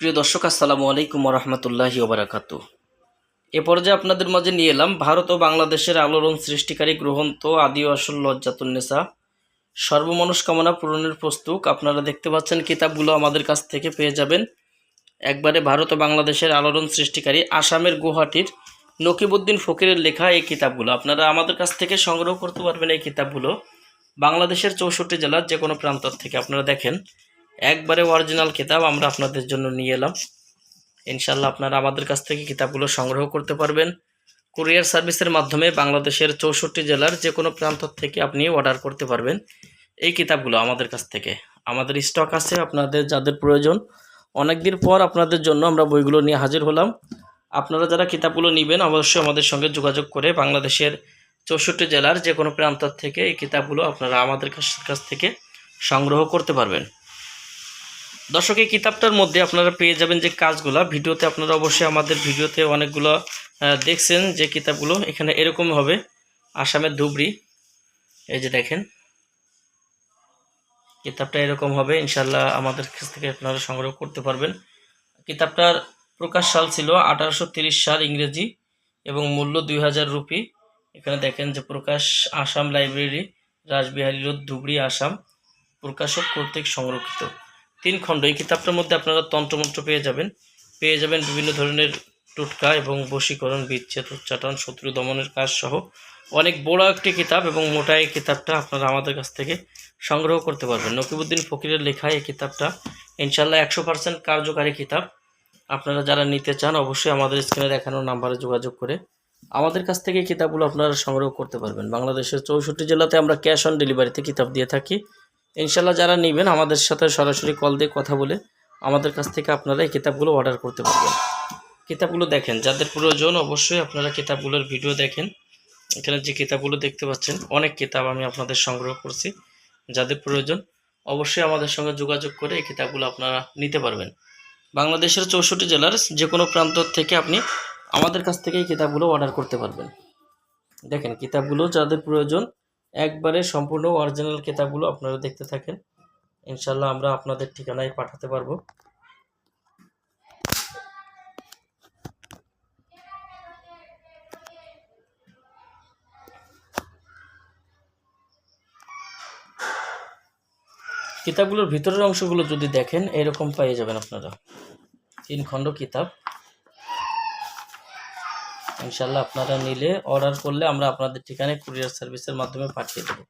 প্রিয় দর্শক, আসসালামু আলাইকুম রহমতুল্লাহি ওবরাকাতু। এ পর্যায়ে আপনাদের মাঝে নিয়ে এলাম ভারত ও বাংলাদেশের আলোড়ন সৃষ্টিকারী গ্রহন্ত আদি আসল লজ্জাতুন্নেসা সর্বমনস্কামনা পূরণের প্রস্তুত। আপনারা দেখতে পাচ্ছেন, কিতাবগুলো আমাদের কাছ থেকে পেয়ে যাবেন। একবারে ভারত ও বাংলাদেশের আলোড়ন সৃষ্টিকারী আসামের গুয়াহাটির নকিবুদ্দিন ফকিরের লেখা এই কিতাবগুলো। আপনারা আমাদের কাছ থেকে সংগ্রহ করতে পারবেন এই কিতাবগুলো। বাংলাদেশের চৌষট্টি জেলার যে কোনো প্রান্ত থেকে আপনারা দেখেন। একবারে অরিজিনাল কিতাব আমরা আপনাদের জন্য নিয়ে এলাম। ইনশাল্লাহ আপনারা আমাদের কাছ থেকে কিতাবগুলো সংগ্রহ করতে পারবেন। কুরিয়ার সার্ভিসের মাধ্যমে বাংলাদেশের চৌষট্টি জেলার যে কোনো প্রান্ত থেকে আপনি অর্ডার করতে পারবেন এই কিতাবগুলো আমাদের কাছ থেকে। আমাদের স্টক আছে আপনাদের যাদের প্রয়োজন। অনেক দিন পর আপনাদের জন্য আমরা বইগুলো নিয়ে হাজির হলাম। আপনারা যারা কিতাবগুলো নেবেন, অবশ্যই আমাদের সঙ্গে যোগাযোগ করে বাংলাদেশের চৌষট্টি জেলার যে কোনো প্রান্ত থেকে এই কিতাবগুলো আপনারা আমাদের কাছ- কাছ থেকে সংগ্রহ করতে পারবেন। দর্শক, এই কিতাবটার মধ্যে আপনারা পেয়ে যাবেন যে কাজগুলো। ভিডিওতে আপনারা অবশ্যই আমাদের ভিডিওতে অনেকগুলো দেখছেন যে কিতাবগুলো। এখানে এরকম হবে। আসামের ধুবড়ি। এই যে দেখেন। কিতাবটা এরকম হবে। ইনশাল্লাহ আমাদের কাছ থেকে আপনারা সংগ্রহ করতে পারবেন। কিতাবটার প্রকাশ সাল ছিল আঠারোশো সাল ইংরেজি এবং মূল্য দুই হাজার রুপি। এখানে দেখেন যে প্রকাশ আসাম লাইব্রেরি, রাসবিহারী রোড, ধুবড়ি, আসাম। প্রকাশক কর্তৃক সংরক্ষিত। তিন খণ্ড। এই কিতাবটার মধ্যে আপনারা তন্ত্রমন্ত্র পেয়ে যাবেন। পেয়ে যাবেন বিভিন্ন ধরনের টোটকা এবং বশীকরণ, বিচ্ছেদ উচ্চাটন শত্রু দমনের কাজ সহ অনেক বড় একটি কিতাব এবং মোটা এই কিতাবটা আপনারা আমাদের কাছ থেকে সংগ্রহ করতে পারবেন। নকিবুদ্দিন ফকিরের লেখা এই কিতাবটা ইনশাল্লাহ একশো পার্সেন্ট কার্যকারী কিতাব। আপনারা যারা নিতে চান অবশ্যই আমাদের স্ক্রিনে দেখানো নাম্বারে যোগাযোগ করে আমাদের কাছ থেকে কিতাবগুলো আপনারা সংগ্রহ করতে পারবেন। বাংলাদেশের চৌষট্টি জেলাতে আমরা ক্যাশ অন ডেলিভারিতে কিতাব দিয়ে থাকি। ইনশাল্লাহ যারা নেবেন আমাদের সাথে সরাসরি কল দিয়ে কথা বলে আমাদের কাছ থেকে আপনারা এই কিতাবগুলো অর্ডার করতে পারবেন। কিতাবগুলো দেখেন, যাদের প্রয়োজন অবশ্যই আপনারা কিতাবগুলোর ভিডিও দেখেন। এখানে যে কিতাবগুলো দেখতে পাচ্ছেন, অনেক কিতাব আমি আপনাদের সংগ্রহ করছি। যাদের প্রয়োজন অবশ্যই আমাদের সঙ্গে যোগাযোগ করে এই কিতাবগুলো আপনারা নিতে পারবেন। বাংলাদেশের চৌষট্টি জেলার যে কোনো প্রান্ত থেকে আপনি আমাদের কাছ থেকে এই কিতাবগুলো অর্ডার করতে পারবেন। দেখেন, কিতাবগুলো যাদের প্রয়োজন একবারে সম্পূর্ণ অরিজিনাল কিতাবগুলো আপনারা দেখতে থাকেন। ইনশাল্লাহ আমরা আপনাদের ঠিকানায় পাঠাতে পারব। কিতাবগুলোর ভিতরের অংশগুলো যদি দেখেন, এরকম পেয়ে যাবেন আপনারা। তিন খণ্ড কিতাব। ইনশাল্লাহ আপনারা নিলে অর্ডার করলে আমরা আপনাদের ঠিকানায় কুরিয়ার সার্ভিসের মাধ্যমে পাঠিয়ে দেবো।